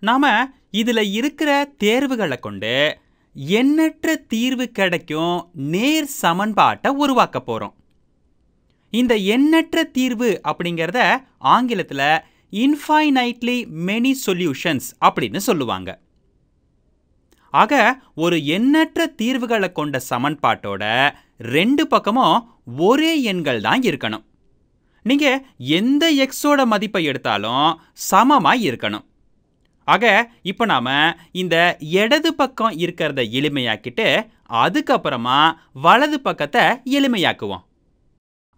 நாம இதில் இருக்கிற தேர்வுகளை கொண்டு எண்ணற்ற தீர்வு கிடைக்கும் நேர் சமன்பாட்டை உருவாக்க போகிறோம் இந்த எண்ணற்ற தீர்வு அப்படிங்கிறத ஆங்கிலத்துல இன்ஃபைனைட்லி மெனி சொல்யூஷன்ஸ் அப்படின்னு சொல்லுவாங்க. ஆக ஒரு எண்ணற்ற தீர்வுகளை கொண்ட சமன்பாட்டோட ரெண்டு பக்கமும் ஒரே எண்கள் தான் இருக்கணும். நீங்க எந்த எக்ஸோட மதிப்பை எடுத்தாலும் சமமாய் இருக்கணும். ஆக இப்போ நாம் இந்த இடது பக்கம் இருக்கிறத எளிமையாக்கிட்டு அதுக்கப்புறமா வலது பக்கத்தை எளிமையாக்குவோம்.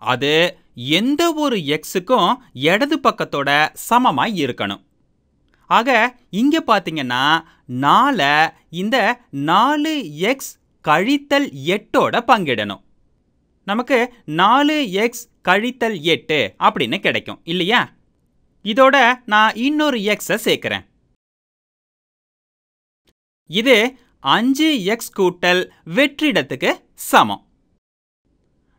அது எந்த ஒரு எக்ஸுக்கும் இடது பக்கத்தோட சமமாக இருக்கணும். ஆக இங்கே பார்த்தீங்கன்னா நாலை இந்த நாலு எக்ஸ் கழித்தல் எட்டோட பங்கிடணும். நமக்கு நாலு எக்ஸ் கழித்தல் எட்டு அப்படின்னு கிடைக்கும் இல்லையா? இதோட நான் இன்னொரு எக்ஸை சேர்க்குறேன். இது அஞ்சு எக்ஸ் கூட்டல் வெற்றிடத்துக்கு சமம்.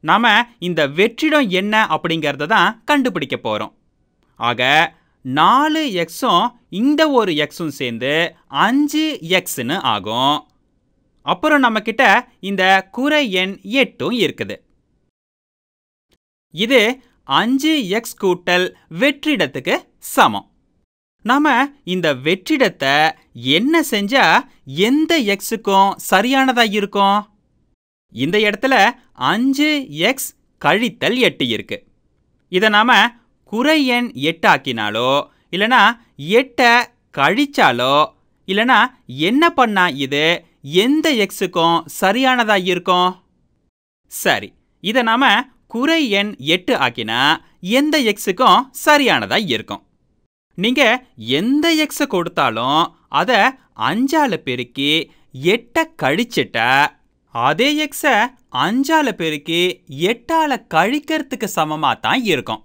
நாம் இந்த வெற்றிடம் என்ன அப்படிங்கிறத தான் கண்டுபிடிக்க போகிறோம் ஆக நாலு எக்ஸும் இந்த ஒரு எக்ஸும் சேர்ந்து அஞ்சு எக்ஸ்னு ஆகும். அப்புறம் நம்மக்கிட்ட இந்த குறை எண் எட்டும் இருக்குது. இது அஞ்சு எக்ஸ் கூட்டல் வெற்றிடத்துக்கு சமம். நாம இந்த வெற்றிடத்தை என்ன செஞ்சா எந்த எக்ஸுக்கும் சரியானதா இருக்கும்? இந்த இடத்துல அஞ்சு எக்ஸ் கழித்தல் எட்டு இருக்கு. இதை நாம குறை எண் எட்டு ஆக்கினாலோ இல்லனா எட்டை கழிச்சாலோ இல்லைனா என்ன பண்ணா இது எந்த எக்ஸுக்கும் சரியானதா இருக்கும்? சரி இதை நாம குறை எண் எட்டு ஆக்கினா எந்த எக்ஸுக்கும் சரியானதா இருக்கும்? நீங்க எந்த எக்ஸை கொடுத்தாலும் அதை அஞ்சால பெருக்கி எட்டை கழிச்சிட்டா அதே எக்ஸை அஞ்சால பெருக்கி எட்டால கழிக்கிறதுக்கு சமமாக தான் இருக்கும்.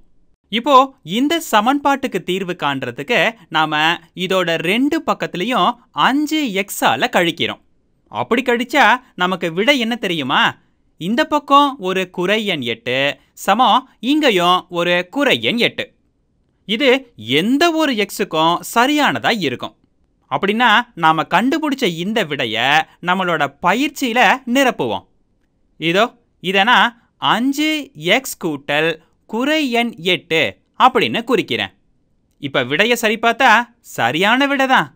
இப்போ இந்த சமன்பாட்டுக்கு தீர்வு காண்றதுக்கு நாம இதோட ரெண்டு பக்கத்துலையும் அஞ்சு எக்ஸால கழிக்கிறோம். அப்படி கழிச்சா நமக்கு விடை என்ன தெரியுமா? இந்த பக்கம் ஒரு குறை எண் எட்டு சமம் இங்கேயும் ஒரு குறை எண் எட்டு. இது எந்த ஒரு எக்ஸுக்கும் சரியானதா இருக்கும். அப்படின்னா நாம கண்டுபிடிச்ச இந்த விடைய நம்மளோட பயிற்சியில நிரப்புவோம். இதோ இதனா அஞ்சு எக்ஸ் கூட்டல் குறை எண் எட்டு அப்படின்னு குறிக்கிறேன். இப்ப விடைய சரி பார்த்தா சரியான விடை தான்